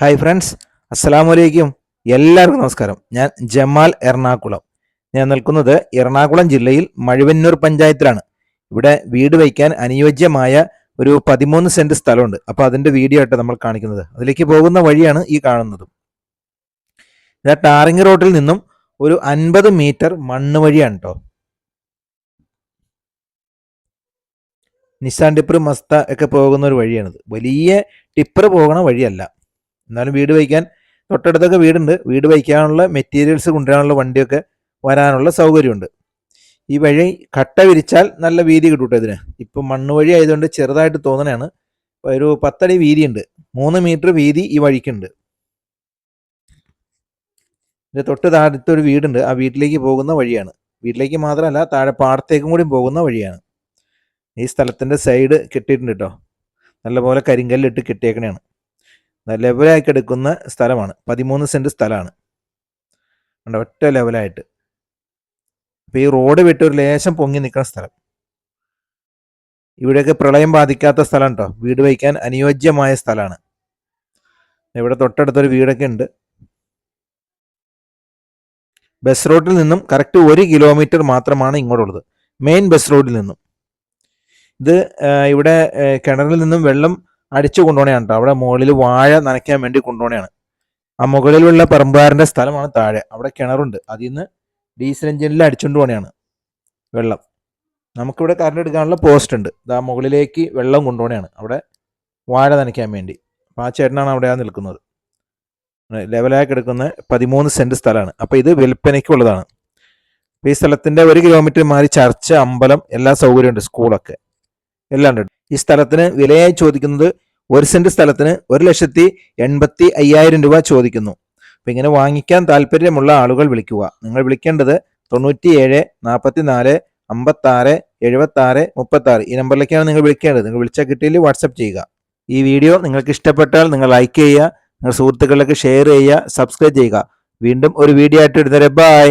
Hi friends അസ്സലാമു അലൈക്കും എല്ലാവർക്കും നമസ്കാരം. ഞാൻ ജമാൽ എറണാകുളം. ഞാൻ നിൽക്കുന്നത് എറണാകുളം ജില്ലയിൽ മഴുവന്നൂർ പഞ്ചായത്തിലാണ്. ഇവിടെ വീട് വയ്ക്കാൻ അനുയോജ്യമായ ഒരു പതിമൂന്ന് സെന്റ് സ്ഥലമുണ്ട്. അപ്പോൾ അതിന്റെ വീഡിയോ ആയിട്ട് നമ്മൾ കാണിക്കുന്നത്. അതിലേക്ക് പോകുന്ന വഴിയാണ് ഈ കാണുന്നത്. ഇത് ടാറിങ് റോഡിൽ നിന്നും ഒരു അൻപത് മീറ്റർ മണ്ണ് വഴിയാണ് കേട്ടോ നിസാൻ ടിപ്പർ മസ്ത ഒക്കെ പോകുന്ന ഒരു വഴിയാണിത്. വലിയ ടിപ്പർ പോകുന്ന വഴിയല്ല. എന്നാലും വീട് വയ്ക്കാൻ തൊട്ടടുത്തൊക്കെ വീടുണ്ട്. വീട് വയ്ക്കാനുള്ള മെറ്റീരിയൽസ് കൊണ്ടുവരാനുള്ള വണ്ടിയൊക്കെ വരാനുള്ള സൗകര്യമുണ്ട്. ഈ വഴി കട്ട വിരിച്ചാൽ നല്ല വീതി കിട്ടും ഇതിന്? ഇപ്പം മണ്ണ് വഴി ആയതുകൊണ്ട് ചെറുതായിട്ട് തോന്നണയാണ്. ഒരു പത്തടി വീതിയുണ്ട്. മൂന്ന് മീറ്റർ വീതി ഈ വഴിക്കുണ്ട്. ഇതിന്റെ തൊട്ട് താഴത്തെ ഒരു വീടുണ്ട്. ആ വീട്ടിലേക്ക് പോകുന്ന വഴിയാണ്. വീട്ടിലേക്ക് മാത്രമല്ല താഴെ പാടത്തേക്കും കൂടി പോകുന്ന വഴിയാണ്. ഈ സ്ഥലത്തിന്റെ സൈഡ് കെട്ടിയിട്ടുണ്ട് കേട്ടോ നല്ലപോലെ കരിങ്കല്ലിട്ട് കെട്ടിയേക്കണയാണ്. ലെവലായി എടുക്കുന്ന സ്ഥലമാണ്. പതിമൂന്ന് സെന്റ് സ്ഥലമാണ്. കണ്ടോ? ഒറ്റ ലെവലായിട്ട്. അപ്പോൾ ഈ റോഡ് വിട്ട് ഒരു ലേശം പൊങ്ങി നിൽക്കുന്ന സ്ഥലം. ഇവിടെയൊക്കെ പ്രളയം ബാധിക്കാത്ത സ്ഥലം കേട്ടോ വീട് വയ്ക്കാൻ അനുയോജ്യമായ സ്ഥലമാണ്. ഇവിടെ തൊട്ടടുത്തൊരു വീടൊക്കെ ഉണ്ട്. ബസ് റോഡിൽ നിന്നും കറക്റ്റ് ഒരു കിലോമീറ്റർ മാത്രമാണ് ഇങ്ങോട്ടുള്ളത്. മെയിൻ ബസ് റോഡിൽ നിന്നും. ഇത് ഇവിടെ കിണറിൽ നിന്നും വെള്ളം അടിച്ചു കൊണ്ടുപോകണയാണ് കേട്ടോ അവിടെ മുകളിൽ വാഴ നനയ്ക്കാൻ വേണ്ടി കൊണ്ടുപോകണയാണ്. ആ മുകളിലുള്ള പറമ്പാറിന്റെ സ്ഥലമാണ് താഴെ. അവിടെ കിണറുണ്ട്. അതിൽ നിന്ന് ഡീസൽ എഞ്ചിനിൽ അടിച്ചുകൊണ്ട് പോകണയാണ് വെള്ളം. നമുക്കിവിടെ കറണ്ട് എടുക്കാനുള്ള പോസ്റ്റ് ഉണ്ട്. ഇതാ മുകളിലേക്ക് വെള്ളം കൊണ്ടുപോകണയാണ്. അവിടെ വാഴ നനയ്ക്കാൻ വേണ്ടി. അപ്പോൾ ആ ചേട്ടനാണ് അവിടെ നിൽക്കുന്നത്. ലെവലായി കിടക്കുന്ന പതിമൂന്ന് സെന്റ് സ്ഥലമാണ്. അപ്പോൾ ഇത് വിൽപ്പനയ്ക്കുള്ളതാണ്. ഈ സ്ഥലത്തിന്റെ ഒരു കിലോമീറ്റർ മാറി ചർച്ച അമ്പലം എല്ലാ സൗകര്യമുണ്ട്. സ്കൂളൊക്കെ എല്ലാം ഉണ്ട്. ഈ സ്ഥലത്തിന് വിലയായി ചോദിക്കുന്നത് ഒരു സെന്റ് സ്ഥലത്തിന് ഒരു ലക്ഷത്തി എൺപത്തി അയ്യായിരം രൂപ ചോദിക്കുന്നു. അപ്പൊ ഇങ്ങനെ വാങ്ങിക്കാൻ താല്പര്യമുള്ള ആളുകൾ വിളിക്കുക. നിങ്ങൾ വിളിക്കേണ്ടത് തൊണ്ണൂറ്റി ഏഴ് നാൽപ്പത്തി നാല് അമ്പത്തി ആറ് എഴുപത്തി ആറ് മുപ്പത്തി ആറ് ഈ നമ്പറിലേക്കാണ് നിങ്ങൾ വിളിക്കേണ്ടത്. നിങ്ങൾ വിളിച്ചാൽ കിട്ടിയിൽ വാട്സപ്പ് ചെയ്യുക. ഈ വീഡിയോ നിങ്ങൾക്ക് ഇഷ്ടപ്പെട്ടാൽ നിങ്ങൾ ലൈക്ക് ചെയ്യുക. നിങ്ങൾ സുഹൃത്തുക്കളിലേക്ക് ഷെയർ ചെയ്യുക. സബ്സ്ക്രൈബ് ചെയ്യുക. വീണ്ടും ഒരു വീഡിയോ ആയിട്ട് എടുത്തരാം ബൈ